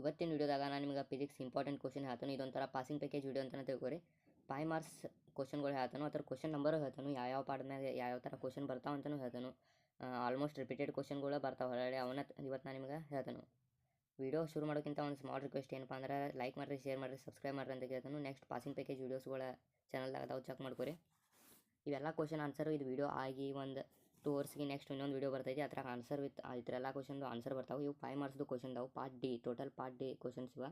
ಇವತ್ತಿನ ವೀಡಿಯೋದಾಗ ನಾನು ನಿಮ್ಗೆ ಫಿಸಿಕ್ಸ್ ಇಂಪಾರ್ಟೆಂಟ್ ಕ್ವಶನ್ ಹೇಳ್ತಾನೆ. ಇದೊಂಥರ ಪಾಸಿಂಗ್ ಪ್ಯಾಕೇಜ್ ವೀಡಿಯೋ ಅಂತ ತಿಳ್ಕೊರಿ ಫೈವ್ ಮಾರ್ಕ್ಸ್ ಕ್ವಶನ್ಗಳು ಹೇಳ್ತಾನು ಅದರ ಕ್ವಶನ್ ನಂಬರು ಹೇಳ್ತಾನು, ಯಾವ್ಯಾವ ಪಾಠದಾಗ ಯಾವ್ಯಾವ ಥರ ಕ್ವಶನ್ ಬರ್ತಾವ ಅಂತಲೂ ಹೇಳ್ತಾನು. ಆಲ್ಮೋಸ್ಟ್ ರಿಪೀಟೆಡ್ ಕ್ವಶನ್ಗಳು ಬರ್ತಾವೆ ಹೊರಗಡೆ, ಅವನ್ನ ಇವತ್ತು ನಾನು ನಿಮ್ಗೆ ಹೇಳ್ತಾನು. ವೀಡಿಯೋ ಶುರು ಮಾಡೋಕ್ಕಿಂತ ಒಂದು ಸ್ಮಾಲ್ ರಿಕ್ವೆಸ್ಟ್ ಏನಪ್ಪ ಅಂದ್ರೆ ಲೈಕ್ ಮಾಡಿರಿ ಶೇರ್ ಮಾಡಿರಿ ಸಬ್ಸ್ಕ್ರೈಬ್ ಮಾಡಿರಿ ಅಂತ ಕೇಳ್ತಾನು. ನೆಕ್ಸ್ಟ್ ಪಾಸಿಂಗ್ ಪ್ಯಾಕೇಜ್ ವೀಡಿಯೋಸ್ಗಳ ಚಾನಲ್ದಾಗ ಅದಾವು ಚೆಕ್ ಮಾಡ್ಕೊರಿ. ಇವೆಲ್ಲ ಕ್ವಶನ್ ಆನ್ಸರು ಇದು ವಿಡಿಯೋ ಆಗಿ ಒಂದು ಅವರ್ಸ್ಗೆ ನೆಕ್ಸ್ಟ್ ಇನ್ನೊಂದು ವಿಡಿಯೋ ಬರ್ತೈತಿ, ಅದ್ರಾಗ ಆನ್ಸರ್ ವಿತ್ ಇದ್ರೆಲ್ಲ ಕ್ವಶನ್ದು ಆನ್ಸರ್ ಬರ್ತಾವೆ. ಇವು ಫೈವ್ ಮಾರ್ಕ್ಸ್ದು ಕ್ವಶನ್ ಅದಾವೆ. Part D total part D questions ಇವ.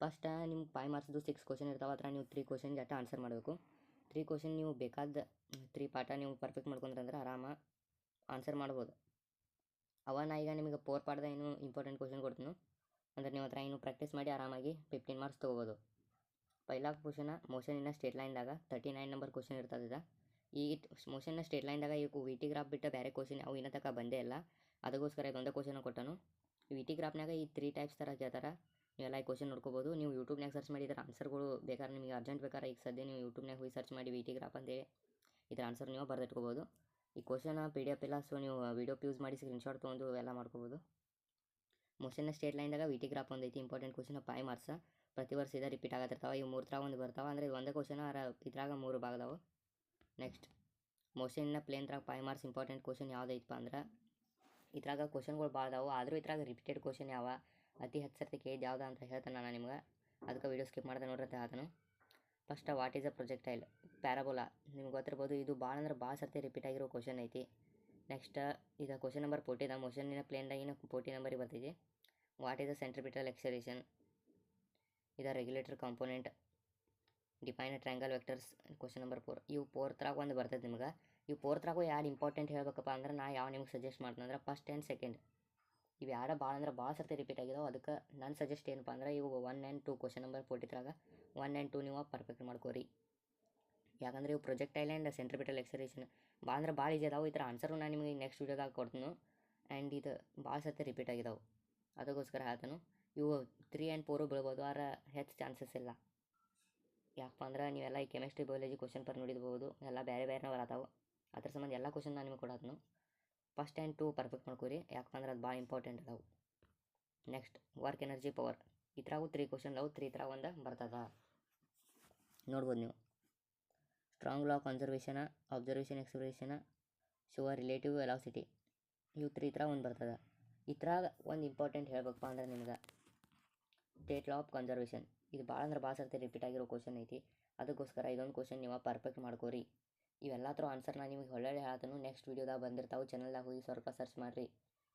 ಫಸ್ಟ್ ನಿಮ್ಗೆ ಫೈವ್ ಮಾರ್ಕ್ಸ್ದು ಸಿಕ್ಸ್ ಕ್ವಶನ್ ಇರ್ತಾವೆ. ಅದ್ರ ನೀವು ತ್ರೀ ಕ್ವಶನ್ಗೆ ಅಟ್ಟ ಆನ್ಸರ್ ಮಾಡಬೇಕು. ತ್ರೀ ಕ್ವಶನ್ ನೀವು ಬೇಕಾದ ತ್ರೀ ಪಾಠ ನೀವು ಪರ್ಫೆಕ್ಟ್ ಮಾಡ್ಕೊಂಡ್ರಂದ್ರೆ ಆರಾಮ ಆನ್ಸರ್ ಮಾಡ್ಬೋದು. ಅವ ನಾ ಈಗ ನಿಮಗೆ ಫೋರ್ ಪಾಠದ ಏನು ಇಂಪಾರ್ಟೆಂಟ್ ಕ್ವಶನ್ ಕೊಡ್ತೀನಿ. ಅಂದ್ರೆ ನೀವು ಹತ್ರ ಏನು ಪ್ರಾಕ್ಟೀಸ್ ಮಾಡಿ ಆರಾಮಾಗಿ ಫಿಫ್ಟೀನ್ ಮಾರ್ಕ್ಸ್ ತೊಗೋಬೋದು. ಪೈಲ ಕ್ವಶನ ಮೋಷನ್ ಇನ್ನ ಸ್ಟೇಟ್ ಲೈನ್ದಾಗ ತರ್ಟಿ ನೈನ್ ನಂಬರ್ ಕ್ವಶನ್ ಇರ್ತದೆ ಈ ಮೋಷನ್ನ ಸ್ಟೇಟ್ ಲೈನ್ದಾಗ ಈಗ ವಿ ಟಿ ಗ್ರಾಫ್ ಬಿಟ್ಟು ಬೇರೆ ಕ್ವಶನ್ ಅವು ಇನ್ನೂ ತನಕ ಬಂದೇ ಇಲ್ಲ. ಅದಕ್ಕೋಸ್ಕರ ಇದೊಂದೇ ಕ್ವಶನ್ ಕೊಟ್ಟನು. ವಿ ಟಿ ಗ್ರಾಫ್ನಾಗ ಈ ತ್ರೀ ಟೈಪ್ಸ್ ಥರ ಕೇಳ್ತಾರೆ ನೀವೆಲ್ಲ ಈ ಕ್ವಶನ್ ನೋಡ್ಕೋಬೋದು. ನೀವು ಯೂಟ್ಯೂಬ್ನಾಗ ಸರ್ಚ್ ಮಾಡಿ ಇದರ ಆನ್ಸರ್ಗಳು ಬೇಕಾದ್ರೆ ನಿಮಗೆ ಅರ್ಜೆಂಟ್ ಬೇಕಾದ್ರೆ ಈಗ ಸದ್ಯ ನೀವು ಯೂಟ್ಯೂಬ್ನಾಗ ಹೋಗಿ ಸರ್ಚ್ ಮಾಡಿ ವಿ ಟಿ ಗ್ರಾಫ್ ಅಂತೇಳಿ ಇದರ ಆನ್ಸರ್ ನೀವು ಬರೆದಿಟ್ಕೋಬೋದು. ಈ ಕ್ವಶನ್ ಪಿ ಡಿ ಎಫ್ ಇಲ್ಲ ಸೊ ನೀವು ವಿಡಿಯೋ ಯೂಸ್ ಮಾಡಿ ಸ್ಕ್ರೀನ್ಶಾಟ್ ತೊಗೊಂಡು ಎಲ್ಲ ಮಾಡ್ಕೋಬೋದು. ಮೋಷನ್ನ ಸ್ಟೇಟ್ ಲೈನ್ದಾಗ ವಿ ಟಿ ಗ್ರಾಫ್ ಒಂದೈತಿ ಇಂಪಾರ್ಟೆಂಟ್ ಕ್ವಶನ್ ಫೈವ್ ಮಾರ್ಕ್ಸ್ ಪ್ರತಿ ವರ್ಷ ಇದೇ ರಿಪೀಟ್ ಆಗತ್ತಿರ್ತಾವೆ, ಈ ಮೂರು ಥರ ಒಂದು ಬರ್ತಾವೆ, ಅಂದರೆ ಒಂದೇ ಕ್ವಶನ್ ಇದ್ರಾಗ ಮೂರು ಭಾಗದಾವು. ನೆಕ್ಸ್ಟ್ ಮೋಷನ್ನ ಪ್ಲೇನ್ದಾಗ ಫೈವ್ ಮಾರ್ಕ್ಸ್ ಇಂಪಾರ್ಟೆಂಟ್ ಕ್ವಶನ್ ಯಾವುದೈತಪ್ಪ ಅಂದ್ರೆ, ಇದ್ರಾಗ ಕ್ವಶನ್ಗಳು ಭಾಳ ಅದಾವು, ಆದರೂ ಇದ್ರಾಗ ರಿಪೀಟೆಡ್ ಕ್ವಶನ್ ಯಾವ? ಅತಿ ಹೆಚ್ಚು ಸರ್ತಿ ಕೇಳಿದ್ದು ಯಾವ್ದು ಅಂತ ಹೇಳ್ತಾನೆ ನಾನು ನಿಮ್ಗೆ. ಅದಕ್ಕೆ ವೀಡಿಯೋ ಸ್ಕಿಪ್ ಮಾಡ್ದೆ ನೋಡ್ರಿ ಅಂತ ಹೇಳ್ತಾನೆ. First what is a projectile parabola ನಿಮ್ಗೆ ಗೊತ್ತಿರ್ಬೋದು, ಇದು ಭಾಳ ಅಂದ್ರೆ ಭಾಳ ಸರ್ತಿ ರಿಪೀಟ್ ಆಗಿರೋ ಕ್ವಶನ್ ಐತಿ. ನೆಕ್ಸ್ಟ್ ಈಗ ಕ್ವಶನ್ ನಂಬರ್ ಫೋರ್ಟಿದ ಮೋಷನ್ನಿನ ಪ್ಲೇನ್ದಾಗಿನ ಫೋರ್ಟಿ ನಂಬರಿಗೆ ಬರ್ತೈತಿ what is a centripetal acceleration ಇದು regulator component define triangle vectors question number four ಇವು ಫೋರ್ತ್ರಾಗ ಒಂದು ಬರ್ತದೆ ನಿಮ್ಗೆ. ಇವು ಫೋರ್ತ್ರಾಗು ಯಾರು ಇಂಪಾರ್ಟೆಂಟ್ ಹೇಳ್ಬೇಕಪ್ಪ ಅಂದ್ರೆ ನಾ ಯಾವ ನಿಮ್ಗೆ ಸಜೆಸ್ಟ್ ಮಾಡ್ತೀನಿ ಅಂದ್ರೆ ಫಸ್ಟ್ ಆ್ಯಂಡ್ ಸೆಕೆಂಡ್ ಇವು ಯಾರ ಭಾಳ ಅಂದ್ರೆ ಭಾಳ ಸರ್ತಿ ರಿಪೀಟ್ ಆಗಿದಾವೆ. ಅದಕ್ಕೆ ನನ್ನ ಸಜೆಸ್ಟ್ ಏನಪ್ಪ ಅಂದ್ರೆ ಇವು one and two question number ಫೋರ್ಟಿತ್ರಾಗ one and two ನೀವು ಪರ್ಫೆಕ್ಟ್ ಮಾಡ್ಕೋರಿ. ಯಾಕಂದ್ರೆ ಇವು ಪ್ರೊಜೆಕ್ಟ್ ಐಲ್ಯಾಂಡ್ ಸೆಂಟ್ರಿಪಿಟಲ್ ಎಕ್ಸರೇಷನ್ ಭಾಳ ಅಂದ್ರೆ ಭಾಳ ಈಜಿ ಅದಾವೆ. ಈ ಥರ ಆನ್ಸರು ನಾನು ನಿಮಗೆ ನೆಕ್ಸ್ಟ್ ವೀಡಿಯೋದಾಗ ಕೊಡ್ತೀನಿ. ಆ್ಯಂಡ್ ಇದು ಭಾಳ ಸರ್ತಿ ರಿಪೀಟ್ ಆಗಿದಾವೆ. ಅದಕ್ಕೋಸ್ಕರ ಹೇಳ್ತಾನು. ಇವು ತ್ರೀ ಆ್ಯಂಡ್ ಫೋರು ಬೀಳ್ಬೋದು. ಆರ ಹೆಚ್ಚು ಚಾನ್ಸಸ್ ಇಲ್ಲ. ಯಾಕಪ್ಪ ಅಂದ್ರೆ ನೀವೆಲ್ಲ ಈ ಕೆಮಿಸ್ಟ್ರಿ ಬಯಾಲಜಿ ಕ್ವಶನ್ ಪರ್ ನೋಡಿರ್ಬೋದು ಎಲ್ಲ ಬೇರೆ ಬೇರೆ ಅದಾವೆ. ಅದ್ರ ಸಂಬಂಧ ಎಲ್ಲ ಕ್ವಶನ್ ನಾನು ನಿಮಗೆ ಕೊಡೋದನು. ಫಸ್ಟ್ ಆ್ಯಂಡ್ ಟೂ ಪರ್ಫೆಕ್ಟ್ ಮಾಡ್ಕೊರಿ. ಯಾಕಪ್ಪ ಅಂದ್ರೆ ಅದು ಭಾಳ ಇಂಪಾರ್ಟೆಂಟ್ ಅದಾವೆ. ನೆಕ್ಸ್ಟ್ ವರ್ಕ್ ಎನರ್ಜಿ ಪವರ್ ಇದ್ರಾಗೂ ತ್ರೀ ಕ್ವಶನ್ ಅದಾವೆ ತ್ರೀ ಥರ ಒಂದು ಬರ್ತದ. ನೋಡ್ಬೋದು ನೀವು. ಸ್ಟ್ರಾಂಗ್ ಲಾ ಕನ್ಸರ್ವೇಷನ ಅಬ್ಸರ್ವೇಷನ್ ಎಕ್ಸ್ಪ್ರೇಷನ ಶುವ ರಿಲೇಟಿವ್ ವೆಲಾಸಿಟಿ ಇವು ತ್ರೀ ಥರ ಒಂದು ಬರ್ತದೆ. ಇದ್ರಾಗ ಒಂದು ಇಂಪಾರ್ಟೆಂಟ್ ಹೇಳ್ಬೇಕಪ್ಪ ಅಂದ್ರೆ ನಿಮ್ಗೆ. ಸ್ಟೇಟ್ ಲಾ ಆಫ್ ಕನ್ಸರ್ವೇಷನ್ ಇದು ಭಾಳ ಅಂದ್ರೆ ಭಾಳ ಸರ್ತಿ ರಿಪೀಟ್ ಆಗಿರೋ ಕ್ವಶನ್ ಐತಿ. ಅದಕ್ಕೋಸ್ಕರ ಇದೊಂದು ಕ್ವಶನ್ ನೀವು ಪರ್ಫೆಕ್ಟ್ ಮಾಡ್ಕೋರಿ. ಇವೆಲ್ಲ ಥರ ಆನ್ಸರ್ ನಾನು ನಿಮಗೆ ಒಳ್ಳೊಳ್ಳೆ ಹೇಳ್ತಾನು ನೆಕ್ಸ್ಟ್ ವೀಡಿಯೋದಾಗ ಬಂದಿರ್ತಾವೆ. ಚಾನಲ್ದಾಗ ಹೋಗಿ ಸ್ವಲ್ಪ ಸರ್ಚ್ ಮಾಡಿರಿ.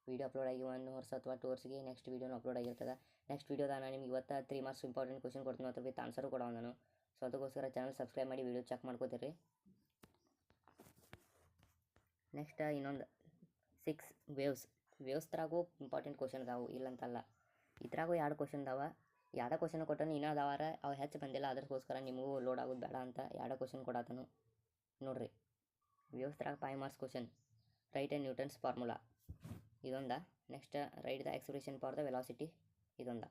ವೀಡಿಯೋ ಅಪ್ಲೋಡ್ ಆಗಿ ಒಂದು ವರ್ಷ ಅಥವಾ ಟೂ ನೆಕ್ಸ್ಟ್ ವೀಡಿಯೋನ ಅಪ್ಲೋಡ್ ಆಗಿರ್ತದೆ. ನೆಕ್ಸ್ಟ್ ವೀಡಿಯೋದಾಗ ನಾನು ನಿಮ್ಗೆ ಇವತ್ತು ತ್ರೀ ಮಾರ್ಕ್ಸ್ ಇಂಪಾರ್ಟೆಂಟ್ ಕ್ವಶನ್ ಕೊಡ್ತೀನಿ ಅದ್ರ ವಿತ್ ಆನ್ಸರು ಕೊಡೋ ನಾನು ಸೊ ಅದಕ್ಕೋಸ್ಕರ ಚಾನಲ್ ಸಬ್ಸ್ಕ್ರೈಬ್ ಮಾಡಿ ವೀಡಿಯೋ ಚೆಕ್ ಮಾಡ್ಕೋತೀರಿ ನೆಕ್ಸ್ಟ್ ಇನ್ನೊಂದು ಸಿಕ್ಸ್ ವೇವ್ಸ್ ವೇವ್ಸ್ ಥರಾಗೂ ಇಂಪಾರ್ಟೆಂಟ್ ಕ್ವಶನ್ ಅದಾವು. ಇಲ್ಲಂತಲ್ಲ. ಇದ್ರಾಗೂ ಎರಡು ಕ್ವಶನ್ ಅದಾವ. ಎರಡು ಕ್ವಶನ್ ಕೊಟ್ಟನು, ಇನ್ನೂ ಅದಾವಾರ ಅವು ಹೆಚ್ಚು ಬಂದಿಲ್ಲ ಅದಕ್ಕೋಸ್ಕರ ನಿಮಗೂ ಲೋಡ್ ಆಗೋದು ಬೇಡ ಅಂತ ಎರಡು ಕ್ವಶನ್ ಕೊಡತನು. ನೋಡ್ರಿ. ವ್ಯವಸ್ಥೆಗೆ five marks question write and Newton's formula ಇದೊಂದ. Next write the expression for the velocity ಇದೊಂದ.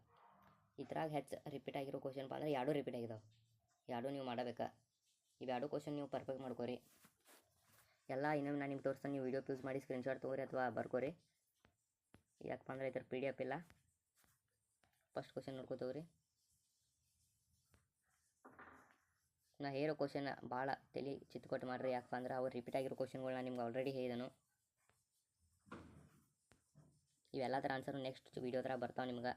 ಇದ್ರಾಗ ಹೆಚ್ಚು ರಿಪೀಟ್ ಆಗಿರೋ ಕ್ವಶನ್ ಅಂದ್ರೆ ಎರಡೂ ರಿಪೀಟ್ ಆಗಿದಾವೆ. ಎರಡೂ ನೀವು ಮಾಡಬೇಕಾ. ಇವೆರಡು ಕ್ವಶನ್ ನೀವು ಪರ್ಫೆಕ್ಟ್ ಮಾಡ್ಕೋರಿ. ಎಲ್ಲ ಇನ್ನೊಮ್ಮೆ ನಾನು ನಿಮ್ಗೆ ತೋರಿಸ್ತಾನೆ. ನೀವು ವೀಡಿಯೋ ಯೂಸ್ ಮಾಡಿ ಸ್ಕ್ರೀನ್ಶಾಟ್ ತೊಗೊರಿ ಅಥವಾ ಬರ್ಕೋರಿ. ಯಾಕಪ್ಪ ಅಂದ್ರೆ ಇದ್ರ ಪಿ ಡಿ ಎಫ್ ಇಲ್ಲ. ಫಸ್ಟ್ ಕ್ವಶನ್ ನೋಡ್ಕೋತವ್ರಿ. ನಾ ಹೇರೋ ಕ್ವಶನ್ ಭಾಳ ತಲೆ ಚಿತ್ಕೊಟ್ಟು ಮಾಡ್ರಿ, ಯಾಕಪ್ಪ ಅಂದ್ರೆ ಅವ್ರು ರಿಪೀಟ್ ಆಗಿರೋ ಕ್ವಶನ್ಗಳು ನಾನು ನಿಮ್ಗೆ ಆಲ್ರೆಡಿ ಹೇಳಿದನು. ಇವೆಲ್ಲ ಆನ್ಸರ್ ನೆಕ್ಸ್ಟ್ ವೀಡಿಯೋ ಥರ ಬರ್ತಾವೆ ನಿಮ್ಗೆ.